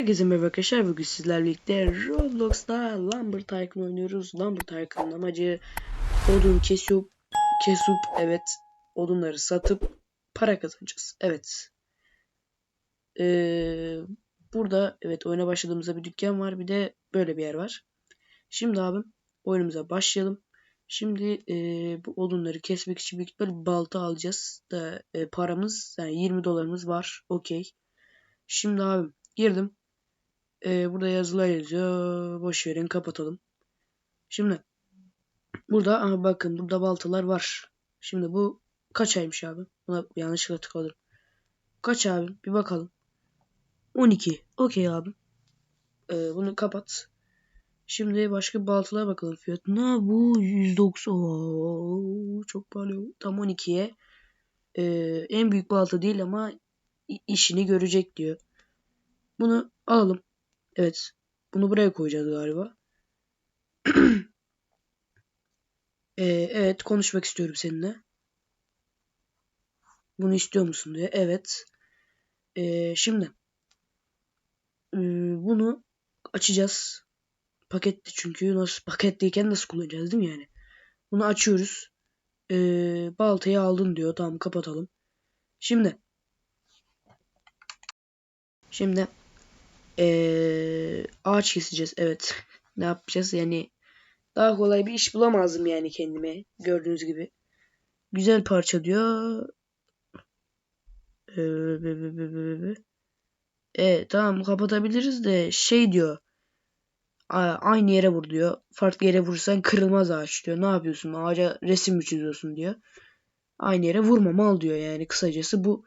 Herkese merhaba arkadaşlar. Bugün sizlerle birlikte Roblox'ta Lumber Tycoon oynuyoruz. Lumber Tycoon'un amacı odun kesip, kesip evet odunları satıp para kazanacağız. Evet. Ee, burada evet oyuna başladığımızda bir dükkan var. Bir de böyle bir yer var. Şimdi abim oyunumuza başlayalım. Şimdi e, bu odunları kesmek için büyük ihtimalle balta alacağız. Da e, paramız yani 20 dolarımız var. Okey. Şimdi abim girdim. Ee, burada yazılar yazıyor. Boş verin kapatalım. Şimdi burada aha bakın burada baltalar var. Şimdi bu kaç aymış abi? Buna yanlışlıkla tıkladım. Kaç abi? Bir bakalım. 12. Okey abi. Ee, bunu kapat. Şimdi başka baltalara bakalım fiyatına. Bu 190. Oo, çok pahalı. Tam 12'ye. Ee, en büyük balta değil ama işini görecek diyor. Bunu alalım. Evet. Bunu buraya koyacağız galiba. ee, evet konuşmak istiyorum seninle. Bunu istiyor musun diye. Evet. Ee, şimdi. Ee, bunu açacağız. Paketli çünkü nasıl paketliyken nasıl kullanacağız değil mi yani? Bunu açıyoruz. Ee, baltayı aldın diyor. Tamam kapatalım. Şimdi. Şimdi ee, ağaç keseceğiz. Evet. ne yapacağız? Yani daha kolay bir iş bulamazdım yani kendime. Gördüğünüz gibi. Güzel parça diyor. Ee, tamam kapatabiliriz de şey diyor. Aynı yere vur diyor. Farklı yere vurursan kırılmaz ağaç diyor. Ne yapıyorsun? Ağaca resim mi çiziyorsun diyor. Aynı yere vurma mal diyor yani kısacası bu.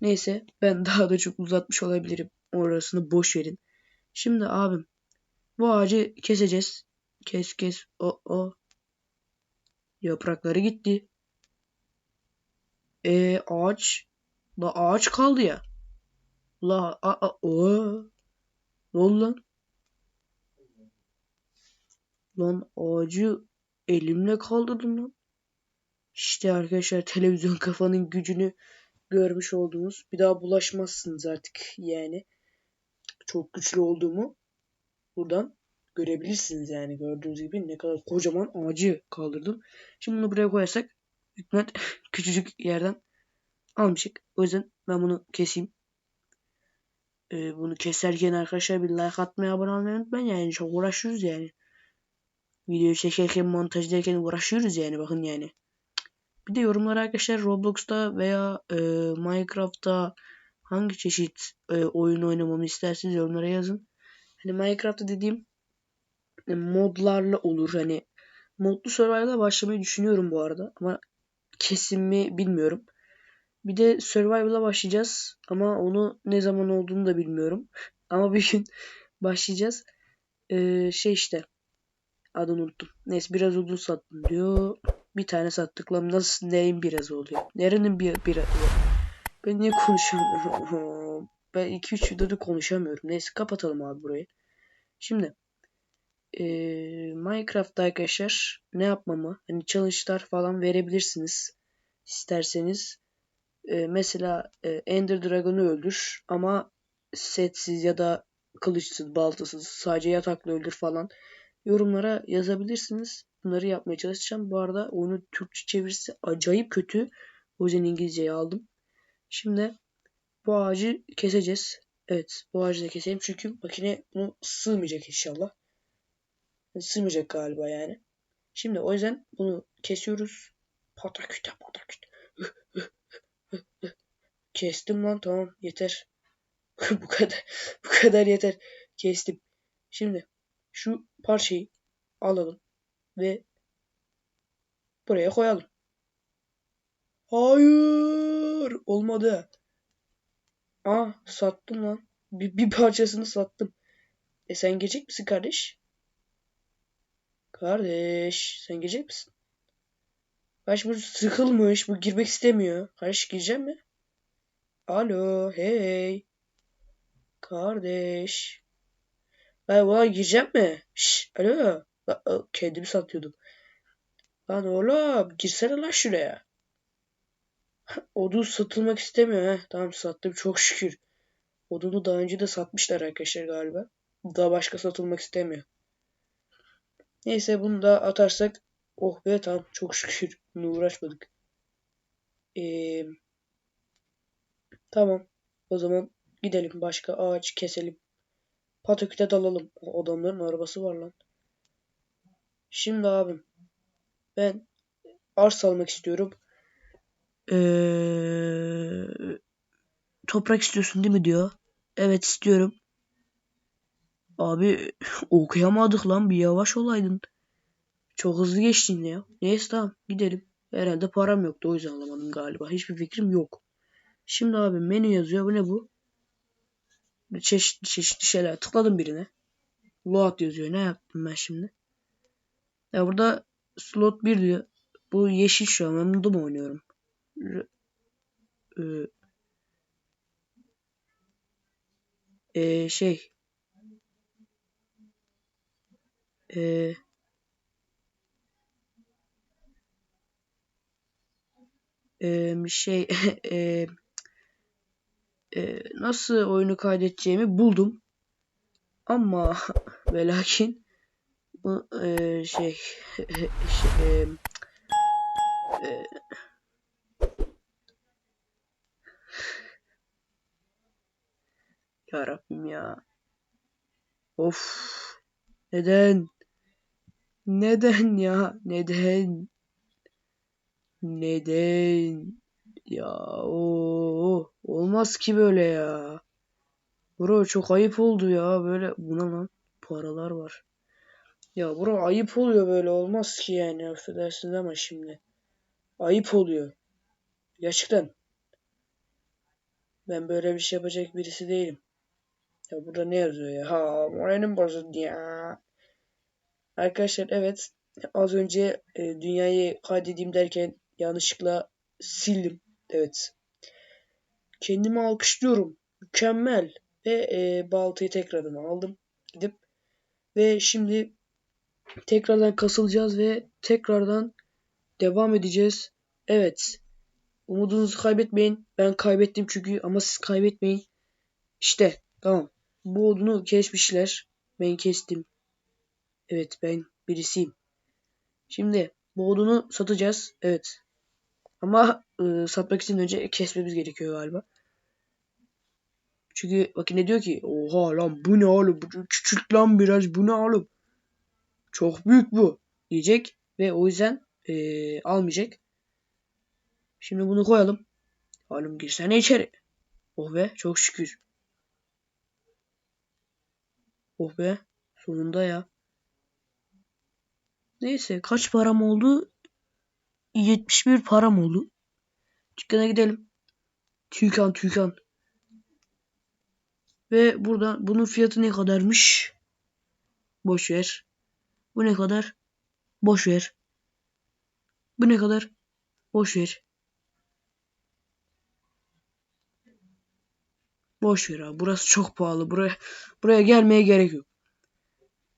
Neyse ben daha da çok uzatmış olabilirim. Orasını boş verin. Şimdi abim bu ağacı keseceğiz. Kes kes. O o. Yaprakları gitti. E ağaç. La ağaç kaldı ya. La a a o. Ne oldu lan? Lan ağacı elimle kaldırdım lan. İşte arkadaşlar televizyon kafanın gücünü görmüş olduğunuz. Bir daha bulaşmazsınız artık yani. Çok güçlü olduğumu buradan görebilirsiniz yani. Gördüğünüz gibi ne kadar kocaman ağacı kaldırdım. Şimdi bunu buraya koyarsak hükmet küçücük yerden almışık. O yüzden ben bunu keseyim. Ee, bunu keserken arkadaşlar bir like atmayı abone olmayı unutmayın yani çok uğraşıyoruz yani. Video çekerken montajlarken uğraşıyoruz yani bakın yani. Bir de yorumlara arkadaşlar Roblox'ta veya e, Minecraft'ta hangi çeşit e, oyun oynamamı isterseniz yorumlara yazın. Hani Minecraft'ta dediğim e, modlarla olur. Hani modlu survival'a başlamayı düşünüyorum bu arada ama kesin mi bilmiyorum. Bir de survival'a başlayacağız ama onu ne zaman olduğunu da bilmiyorum. ama bir gün başlayacağız. Ee, şey işte adını unuttum. Neyse biraz odun sattım diyor. Bir tane sattık nasıl neyin biraz oluyor? Nerenin bir bir Ben niye konuşamıyorum? Ben 2-3 videoda konuşamıyorum. Neyse kapatalım abi burayı. Şimdi e, Minecraft'ta arkadaşlar ne yapmamı hani challenge'lar falan verebilirsiniz isterseniz. E, mesela e, Ender Dragon'u öldür ama setsiz ya da kılıçsız, baltasız, sadece yatakla öldür falan yorumlara yazabilirsiniz. Bunları yapmaya çalışacağım. Bu arada oyunu Türkçe çevirisi acayip kötü. O yüzden İngilizceyi aldım. Şimdi bu ağacı keseceğiz. Evet bu ağacı da keselim çünkü makine bunu sığmayacak inşallah. Sığmayacak galiba yani. Şimdi o yüzden bunu kesiyoruz. Pataküte pataküte. Kestim lan tamam yeter. bu kadar bu kadar yeter. Kestim. Şimdi şu parçayı alalım ve buraya koyalım. Hayır olmadı. Aa sattım lan. Bir, bir parçasını sattım. E sen gelecek misin kardeş? Kardeş sen gelecek misin? Kardeş bu sıkılmış. Bu girmek istemiyor. Kardeş gireceğim mi? Alo hey. Kardeş. Lan vay gireceğim mi? Şş, alo. La, kendimi satıyordum. Lan oğlum girsene lan şuraya. Odun satılmak istemiyor. Heh, tamam sattım çok şükür. Odunu daha önce de satmışlar arkadaşlar galiba. Daha başka satılmak istemiyor. Neyse bunu da atarsak oh be tamam çok şükür bunu uğraşmadık. Ee, tamam o zaman gidelim başka ağaç keselim. Pataküte dalalım. O adamların arabası var lan. Şimdi abim ben arsa almak istiyorum. Ee, toprak istiyorsun değil mi diyor. Evet istiyorum. Abi okuyamadık lan bir yavaş olaydın. Çok hızlı geçtin ya. Neyse tamam gidelim. Herhalde param yoktu o yüzden alamadım galiba. Hiçbir fikrim yok. Şimdi abi menü yazıyor. Bu ne bu? Çeşitli çeşitli şeyler. Tıkladım birine. Load yazıyor. Ne yaptım ben şimdi? Ya burada slot 1 diyor. Bu yeşil şu an. Ben bunda mı oynuyorum? E, e, şey e, e, şey e, e, nasıl oyunu kaydedeceğimi buldum. Ama ve lakin bu e, şey, şey e, e, ya Rabbim ya. Of. Neden? Neden ya? Neden? Neden? Ya o olmaz ki böyle ya. Bro çok ayıp oldu ya böyle buna lan paralar var. Ya bro ayıp oluyor böyle olmaz ki yani affedersiniz ama şimdi. Ayıp oluyor. Gerçekten. Ben böyle bir şey yapacak birisi değilim. Ya burada ne yazıyor ya? Ha moralim bozuldu ya. Arkadaşlar evet az önce e, dünyayı kaydedeyim derken yanlışlıkla sildim. Evet. Kendimi alkışlıyorum. Mükemmel. Ve e, baltayı tekrardan aldım. Gidip ve şimdi tekrardan kasılacağız ve tekrardan devam edeceğiz. Evet. Umudunuzu kaybetmeyin. Ben kaybettim çünkü ama siz kaybetmeyin. İşte tamam. Bu odunu kesmişler. Ben kestim. Evet ben birisiyim. Şimdi bu odunu satacağız. Evet. Ama e, satmak için önce kesmemiz gerekiyor galiba. Çünkü bakın ne diyor ki oha lan bu ne oğlum bu küçük lan biraz bu ne oğlum çok büyük bu diyecek ve o yüzden e, almayacak. Şimdi bunu koyalım. Oğlum girsene içeri. Oh be çok şükür. Oh be sonunda ya. Neyse kaç param oldu? 71 param oldu. Dükkana gidelim. Tüykan tüykan. Ve burada bunun fiyatı ne kadarmış? Boş ver. Bu ne kadar? Boş ver. Bu ne kadar? Boş ver. Boş ver abi. Burası çok pahalı. Buraya buraya gelmeye gerek yok.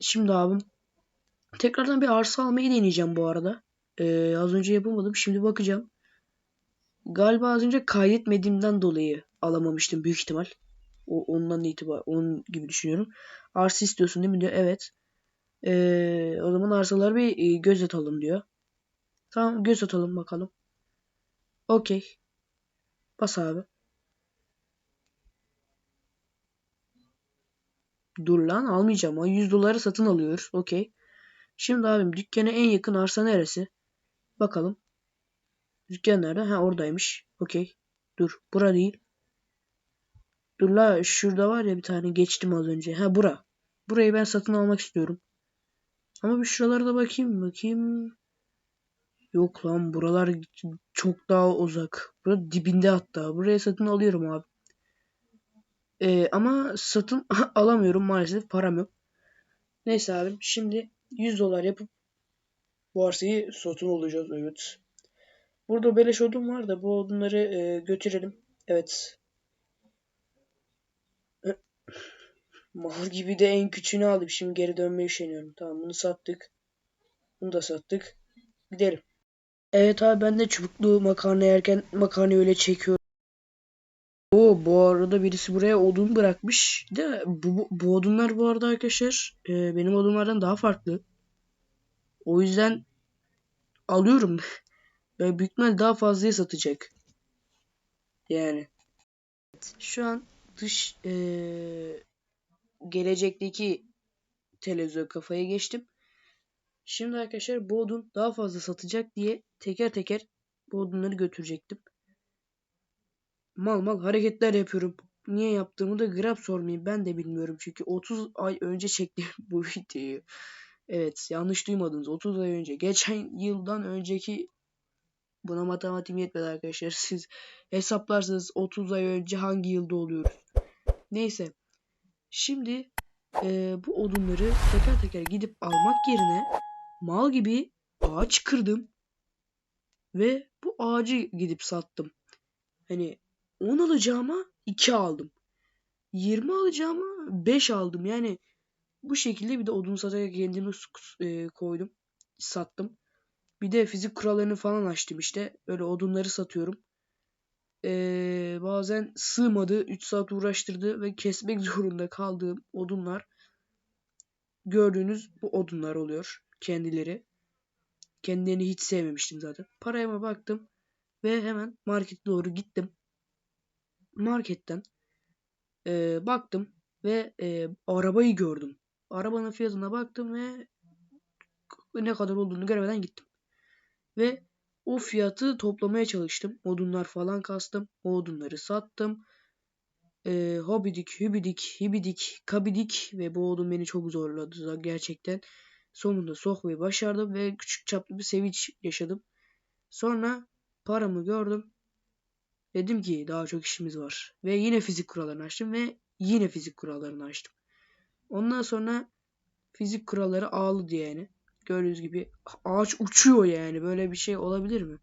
Şimdi abim tekrardan bir arsa almayı deneyeceğim bu arada. Ee, az önce yapamadım. Şimdi bakacağım. Galiba az önce kaydetmediğimden dolayı alamamıştım büyük ihtimal. O, ondan itibar onun gibi düşünüyorum. Arsa istiyorsun değil mi diyor. Evet. Ee, o zaman arsaları bir e, göz atalım diyor. Tamam göz atalım bakalım. Okey. Bas abi. Dur lan almayacağım. O 100 doları satın alıyor. Okey. Şimdi abim dükkana en yakın arsa neresi? Bakalım. Dükkan nerede? Ha oradaymış. Okey. Dur. Bura değil. Dur la şurada var ya bir tane geçtim az önce. Ha bura. Burayı ben satın almak istiyorum. Ama bir şuralara da bakayım. Bakayım. Yok lan buralar çok daha uzak. Burada dibinde hatta. Buraya satın alıyorum abi. Ee, ama satın alamıyorum maalesef. Param yok. Neyse abim. Şimdi 100 dolar yapıp bu arsayı satın alacağız. Evet. Burada beleş odun var da bu odunları e, götürelim. Evet. Mal gibi de en küçüğünü aldım. Şimdi geri dönmeye üşeniyorum. Tamam bunu sattık. Bunu da sattık. Gidelim. Evet abi ben de çubuklu makarna yerken makarnayı öyle çekiyorum. Bu arada birisi buraya odun bırakmış. De bu, bu, bu odunlar bu arada arkadaşlar e, benim odunlardan daha farklı. O yüzden alıyorum. Ve büyük ihtimal daha fazlaya satacak. Yani. Şu an dış e, gelecekteki televizyon kafaya geçtim. Şimdi arkadaşlar bu odun daha fazla satacak diye teker teker bu odunları götürecektim. Mal mal hareketler yapıyorum. Niye yaptığımı da gram sormayayım. Ben de bilmiyorum. Çünkü 30 ay önce çektim bu videoyu. Evet yanlış duymadınız. 30 ay önce. Geçen yıldan önceki buna matematiğim yetmedi arkadaşlar. Siz hesaplarsanız 30 ay önce hangi yılda oluyoruz. Neyse. Şimdi e, bu odunları teker teker gidip almak yerine mal gibi ağaç kırdım. Ve bu ağacı gidip sattım. Hani 10 alacağıma 2 aldım. 20 alacağıma 5 aldım. Yani bu şekilde bir de odun satarak kendimi e, koydum. Sattım. Bir de fizik kurallarını falan açtım işte. Öyle odunları satıyorum. Ee, bazen sığmadı. 3 saat uğraştırdı ve kesmek zorunda kaldığım odunlar gördüğünüz bu odunlar oluyor. Kendileri. Kendilerini hiç sevmemiştim zaten. Parayıma baktım ve hemen markete doğru gittim. Marketten e, baktım ve e, arabayı gördüm. Arabanın fiyatına baktım ve ne kadar olduğunu görmeden gittim. Ve o fiyatı toplamaya çalıştım. Odunlar falan kastım. O odunları sattım. Ee, hobidik, hübidik, hibidik, kabidik ve bu odun beni çok zorladı gerçekten. Sonunda sokmayı başardım ve küçük çaplı bir sevinç yaşadım. Sonra paramı gördüm. Dedim ki daha çok işimiz var. Ve yine fizik kurallarını açtım ve yine fizik kurallarını açtım. Ondan sonra fizik kuralları ağladı yani. Gördüğünüz gibi ağaç uçuyor yani. Böyle bir şey olabilir mi?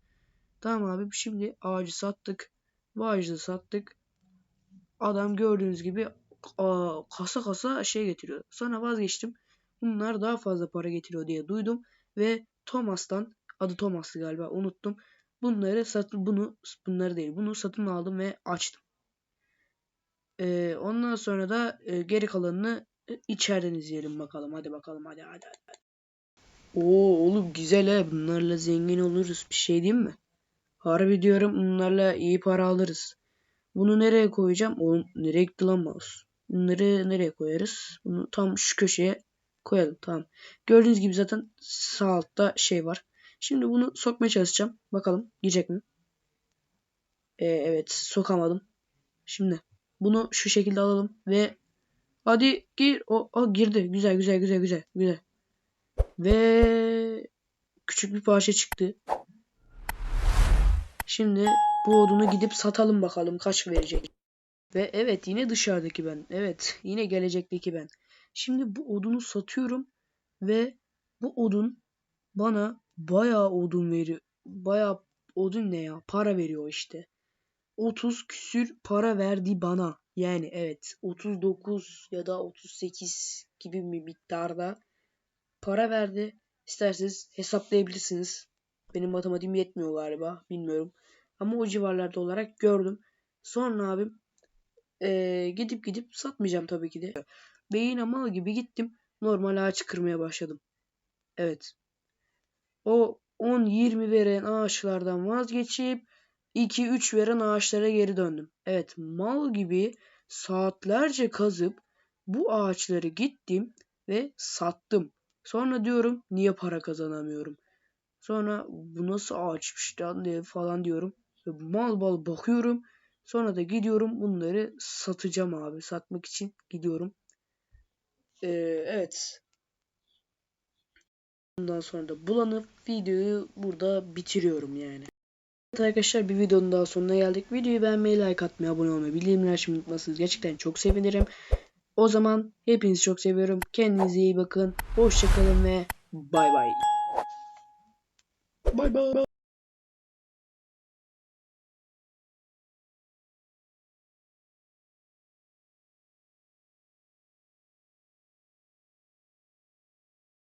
Tamam abi şimdi ağacı sattık. Bu ağacı sattık. Adam gördüğünüz gibi aa, kasa kasa şey getiriyor. Sonra vazgeçtim. Bunlar daha fazla para getiriyor diye duydum. Ve Thomas'tan adı Thomas'tı galiba unuttum. Bunları satın bunu bunları değil bunu satın aldım ve açtım. Ee, ondan sonra da e, geri kalanını e, içeriden izleyelim bakalım. Hadi bakalım hadi hadi hadi. Oo oğlum güzel he. Bunlarla zengin oluruz. Bir şey diyeyim mi? Harbi diyorum bunlarla iyi para alırız. Bunu nereye koyacağım? O nereye gitti lan mouse? Bunları nereye koyarız? Bunu tam şu köşeye koyalım. Tamam. Gördüğünüz gibi zaten sağ altta şey var. Şimdi bunu sokmaya çalışacağım. Bakalım gidecek mi? Ee, evet sokamadım. Şimdi bunu şu şekilde alalım ve hadi gir. O, o girdi. Güzel güzel güzel güzel güzel. Ve küçük bir parça çıktı. Şimdi bu odunu gidip satalım bakalım kaç verecek. Ve evet yine dışarıdaki ben. Evet yine gelecekteki ben. Şimdi bu odunu satıyorum ve bu odun bana bayağı odun veriyor. Bayağı odun ne ya? Para veriyor işte. 30 küsür para verdi bana. Yani evet 39 ya da 38 gibi bir miktarda para verdi. İsterseniz hesaplayabilirsiniz. Benim matematiğim yetmiyor galiba. Bilmiyorum. Ama o civarlarda olarak gördüm. Sonra abim ee, gidip gidip satmayacağım tabii ki de. Beyin mal gibi gittim. Normal ağaç kırmaya başladım. Evet. O 10-20 veren ağaçlardan vazgeçip 2-3 veren ağaçlara geri döndüm. Evet mal gibi saatlerce kazıp bu ağaçları gittim ve sattım. Sonra diyorum niye para kazanamıyorum. Sonra bu nasıl ağaçmış falan diyorum. Ve mal bal bakıyorum. Sonra da gidiyorum bunları satacağım abi. Satmak için gidiyorum. Ee, evet. Bundan sonra da bulanıp videoyu burada bitiriyorum yani. Evet arkadaşlar bir videonun daha sonuna geldik. Videoyu beğenmeyi, like atmayı, abone olmayı, bildirimleri açmayı unutmazsanız gerçekten çok sevinirim. O zaman hepinizi çok seviyorum. Kendinize iyi bakın. Hoşçakalın ve bay bay. Bay bay.